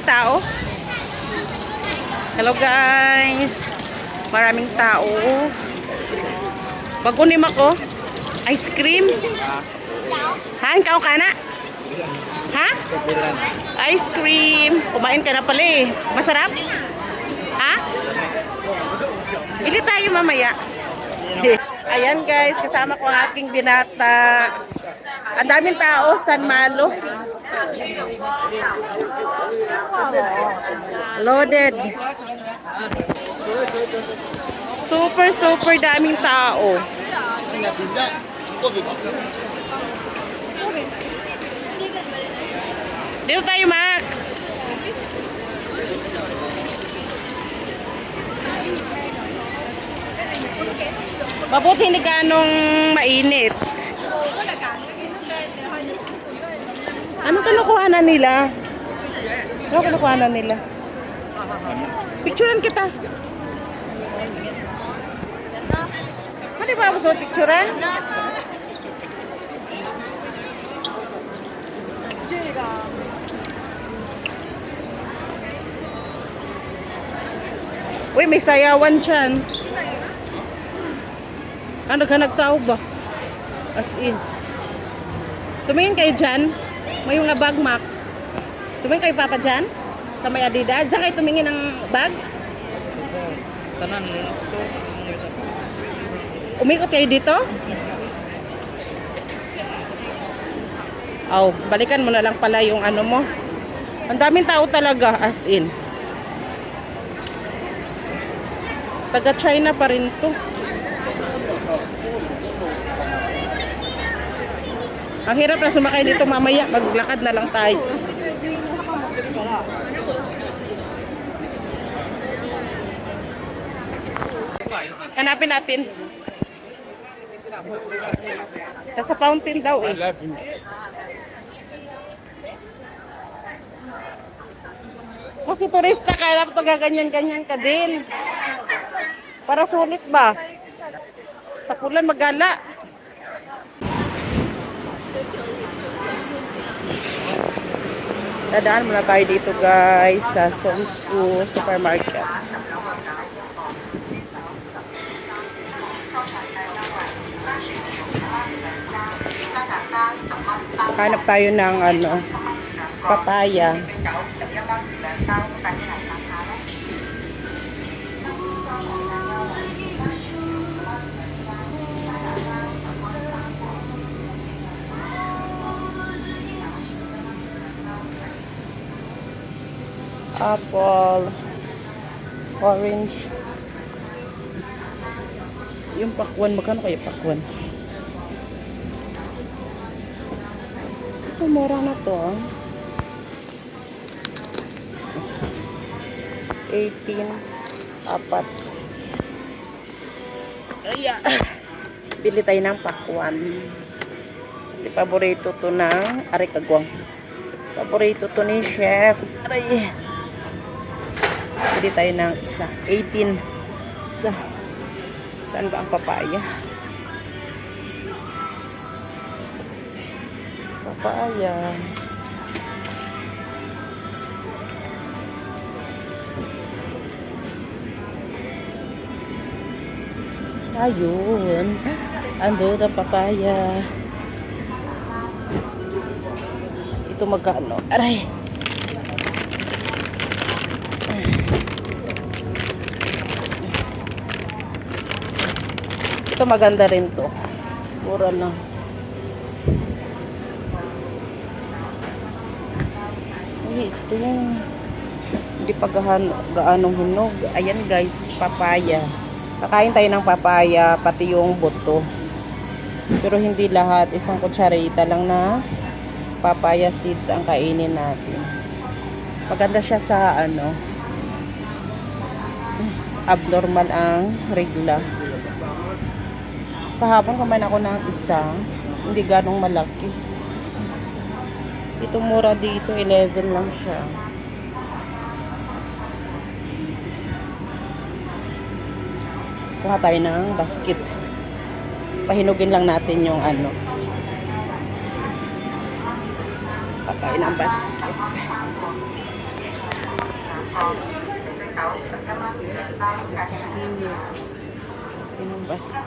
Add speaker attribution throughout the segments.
Speaker 1: Dami tao. Hello guys. Maraming tao. Bagunim ako. Ice cream. Ha? Ikaw ka na? Ha? Ice cream. Kumain ka na pala eh. Masarap? Ha? Bili tayo mamaya. Ayan guys, kasama ko ang aking binata. Ang daming tao, San Malo. Loaded. Super, super daming tao. Dito tayo, Mac. Mabuti hindi ganong mainit. Ano kinukuhanan nila? Ano kinukuhanan nila? Picturean kita. Ano ba ako sa picturean? Uy, may sayawan dyan. Ano ka nagtao ba? As in. Tumingin kayo dyan. May mga bag, Mac. Tumingin kayo, Papa, dyan. Sa may Adidas. Diyan kayo tumingin ng bag.
Speaker 2: Tanan store.
Speaker 1: Umikot kayo dito? Aw, balikan mo na lang pala yung ano mo. Ang daming tao talaga, as in. Taga China pa rin to. Ang hirap na sumakay dito mamaya. Maglakad na lang tayo. Hanapin natin. Nasa fountain daw eh. Kasi turista ka, dapat gaganyan-ganyan ka din. Para sulit ba? Tapulan magala. Dadaan muna tayo dito guys sa Somsku Supermarket. Hanap tayo ng ano, papaya. Apple, orange. Yung pakwan, magkano kaya pakwan? Ito, mura na to. ah. 18, apat. Aya. Bili tayo ng pakwan. Kasi paborito to ng aray kagwang. Paborito to ni chef. Aray. Bili tayo ng isa. 18. Isa. Saan ba ang papaya? Papaya. Ayun. Ando na papaya. Ito magkano? Aray. Ito maganda rin to. Mura lang. Ay, ito. Hindi pa gaano, gaanong hinog. Ayan guys, papaya. Kakain tayo ng papaya, pati yung buto. Pero hindi lahat. Isang kutsarita lang na papaya seeds ang kainin natin. Maganda siya sa ano, abnormal ang regla. Kahapon kumain ako ng isa, hindi ganong malaki. Ito mura dito, 11 lang siya. Kuha tayo ng basket. Pahinugin lang natin yung ano. Kuha tayo ng basket. Yung basket.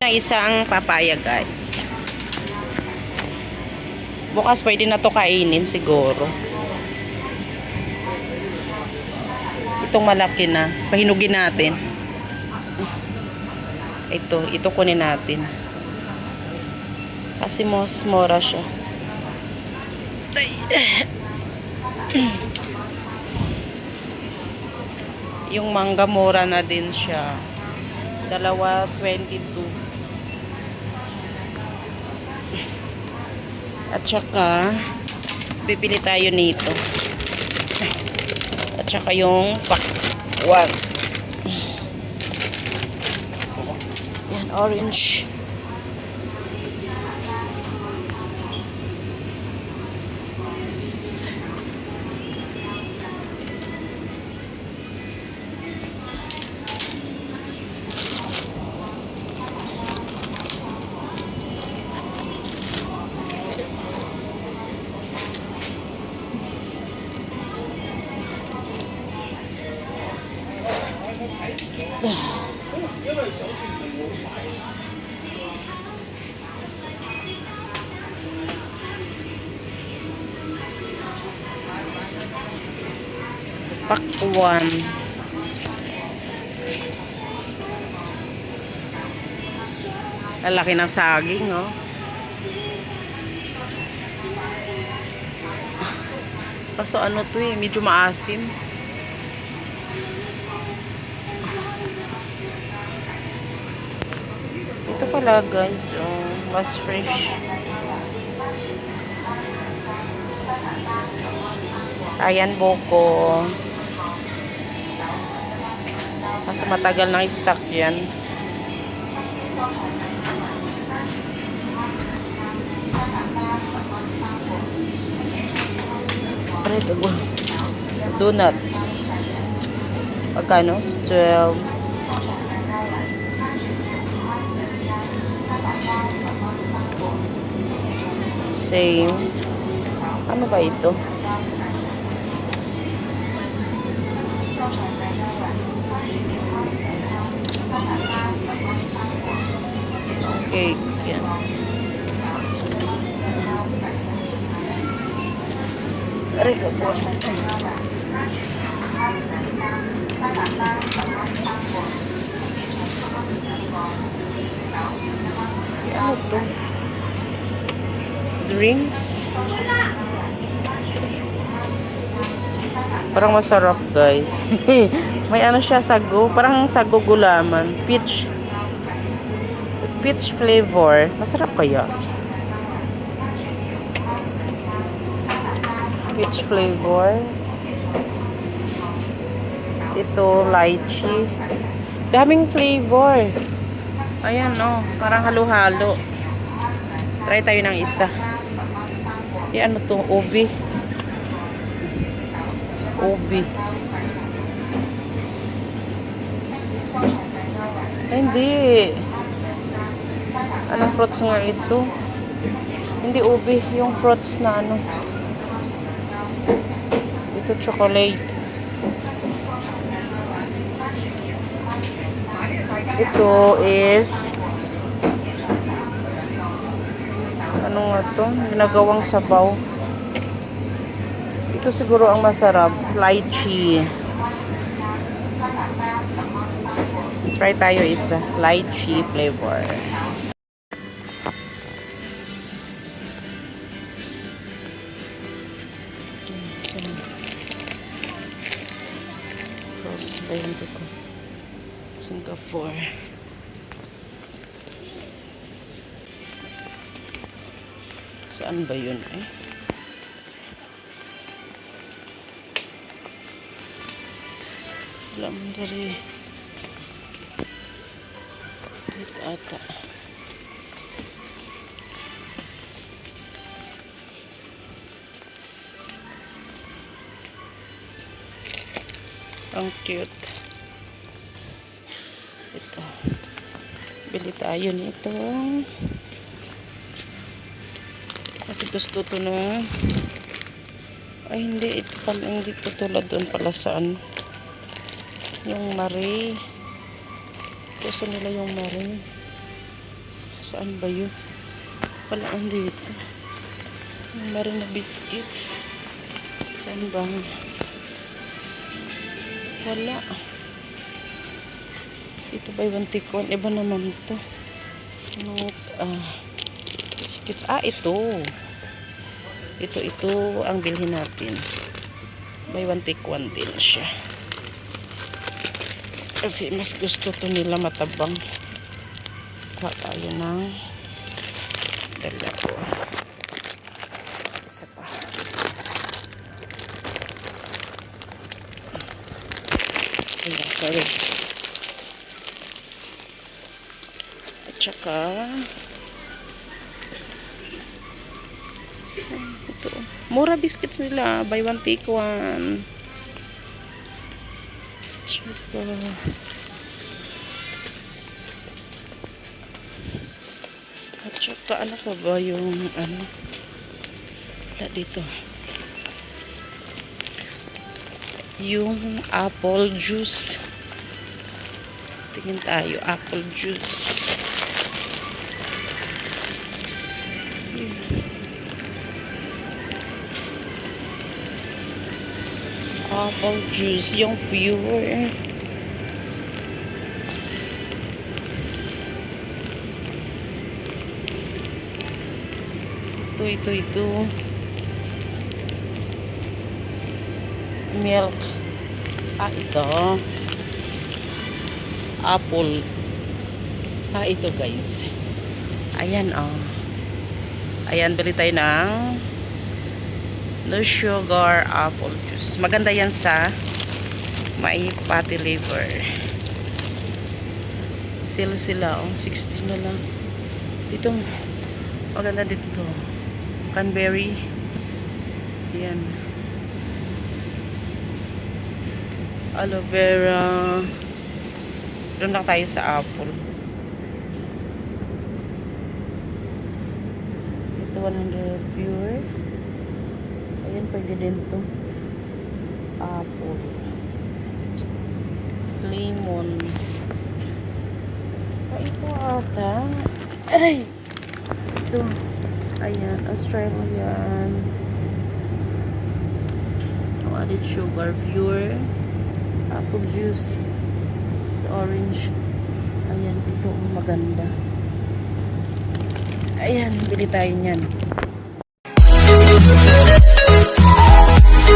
Speaker 1: Na isang papaya, guys. Bukas pwede na to kainin siguro. Itong malaki na. Pahinugin natin. Ito, ito kunin natin. Kasi mas mura siya. Ay. Yung mangga mura na din siya. Dalawa 22. At saka bibili tayo nito. At saka yung pack one. Yan, orange. One. Lalaki ng saging, oh. Kaso ano to eh, medyo maasim. Ito pala guys, oh, mas fresh. Ayan boko. Kasi matagal na stock yan. Po? Donuts. Magkano? 12. Same. Ano ba ito? Cake. Yan. Rito po. Ano to? Drinks? Parang masarap guys. May ano siya sago. Parang sago gulaman. Peach. Peach flavor. Masarap kaya? Peach flavor. Ito, lychee. Daming flavor. Ayan, oh. Parang halo-halo. Try tayo ng isa. Eh, ano to? Ubi. Ubi. Ay, hindi. Anong fruits nga ito? Hindi ubi. Yung fruits na ano. Ito chocolate. Ito is ano nga to? Ginagawang sabaw. Ito siguro ang masarap. Lychee. Try tayo isa. Lychee flavor. Singapore. Saan ba yun eh? Alam dari. Dito ata. Ang cute. Ito. Bili tayo nito. Kasi gusto to nung Ay, hindi. Ito pala, hindi to tulad doon pala sa ano. Yung Marie. Gusto nila yung Marie. Saan ba yun? Wala ang dito. Yung Marie na biscuits. Saan ba? Wala. Ito ba yung tikon? Iba naman to. Ano, ah, biscuits. Ah, ito. Ito, ito ang bilhin natin. May one take one din siya. Kasi mas gusto to nila matabang. Kuha tayo ng dalawa. Isa pa. Ayan, sorry. At saka, ito. Mura biscuits nila. Buy one, take one. Saka, at saka, ano pa ba yung, ano, wala dito. Yung apple juice. Tingin tayo, apple juice. Apple juice, yung pure. Ito, ito, ito. Milk. Ah, ito. Apple. Ah, ito guys. Ayan, oh. Ayan, bili tayo ng no sugar apple juice. Maganda yan sa may fatty liver. Sila sila, oh. 60 na lang. Dito, maganda dito. Canberry. Yan. Aloe vera. Doon lang tayo sa apple. Ito 100 pure. Pwede din to. Apple. Lemon. Ah, ito ata. Aray! Ito. Ayan, Australian. No added sugar. Pure. Apple juice. Sa orange. Ayan, ito maganda. Ayan, bili tayo niyan.